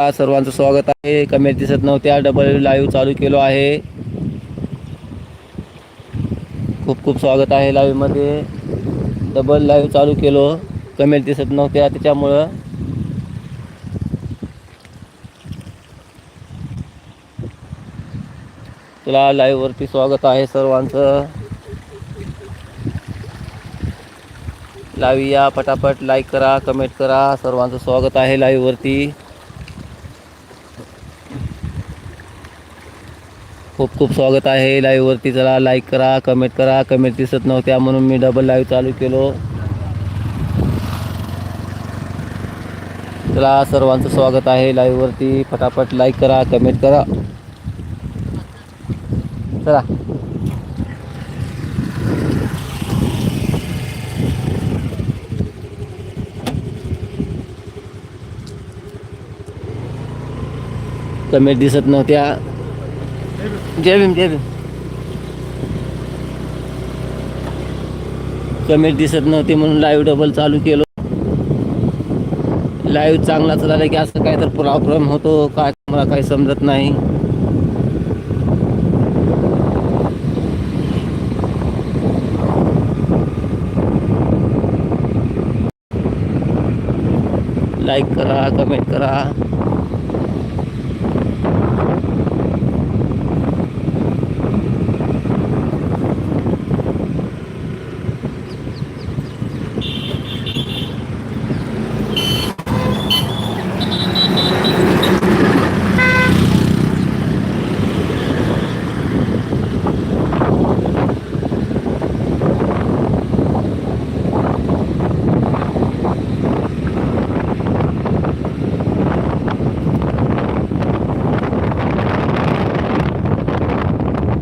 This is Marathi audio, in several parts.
सर्वांचं स्वागत आहे. कमेंट दिसत नव्हत्या. डबल लाईव्ह चालू केलो आहे. खूप खूप स्वागत आहे लाईव्हमध्ये डबल लाईव्ह चालू केलो. कमेंट दिसत नव्हत्या. त्याच्यामुळं तुला लाईव्हवरती स्वागत आहे सर्वांचं. लाईव्ह या. पटापट लाईक करा कमेंट करा. सर्वांचं स्वागत आहे लाईव्हवरती खूप खूप स्वागत आहे. लाईव्हवरती चला लाईक करा कमेंट करा. कमेंट दिसत नव्हत्या म्हणून मी डबल लाईव्ह चालू केलो. चला सर्वांचं स्वागत आहे लाईव्हवरती फटाफट लाईक करा कमेंट करा. चला. कमेंट दिसत नव्हत्या. जय भीम जय भीम कमेंट दिसत नव्हती म्हणून लाईव्ह डबल चालू केलो. लाईव्ह चांगला चालला की असं काय तर प्रॉब्लेम होतो काय मला काही समजत नाही. लाईक करा कमेंट करा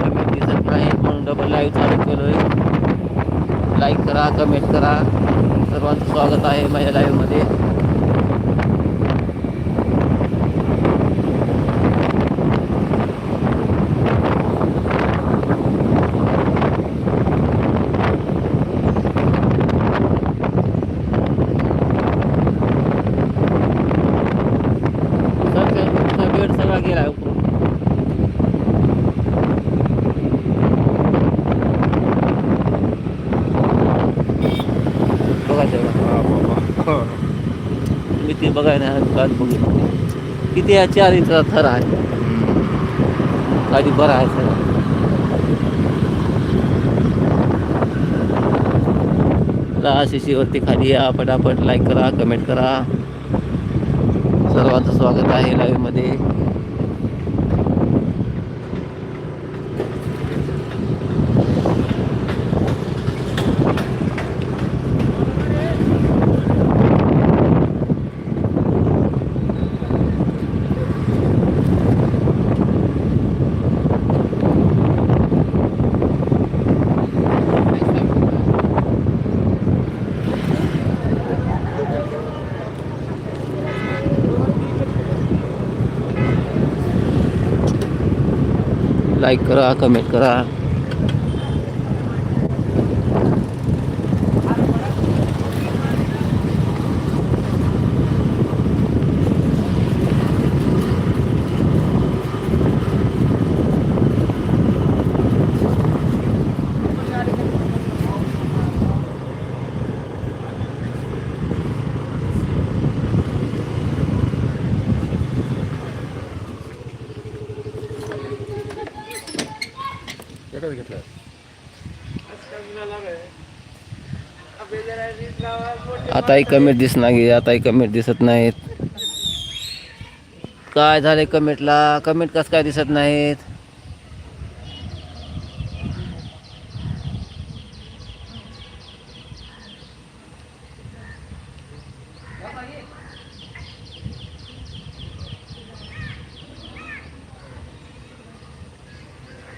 कमेंट दिसत नाही म्हणून डबल लाईव्ह चालू आहे लाईक करा कमेंट करा. सर्वांचं स्वागत आहे माझ्या लाईव्हमध्ये सर काय तुमचा वेळ सगळा गेला आहे उकरून. बघा तेवढा मी ते बघायला ना काल बघितलं. किती या चार इंचा थर आहे. गाडी बरं आहे सर शिशीवरती खाली या पटापट लाईक करा कमेंट करा. सर्वांचं स्वागत आहे लाईव्हमध्ये लाईक करा कमेंट करा. एकच घेतलं आताही कमेंट दिसणार गे आताही कमेंट दिसत नाहीत. काय झाले कमेंटला? कमेंट कसं काय दिसत नाहीत?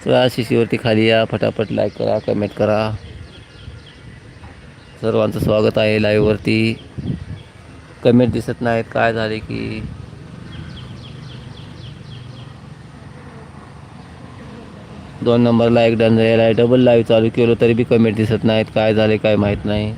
चला शिशीवरती खाली या. फटाफट लाईक करा कमेंट करा. सर्वांचं स्वागत आहे लाईव्हवरती कमेंट दिसत नाहीत काय झाले की? दोन नंबरला एक डन झालेला आहे डबल लाईव्ह चालू केलं तरी बी कमेंट दिसत नाहीत काय झाले काय माहीत नाही.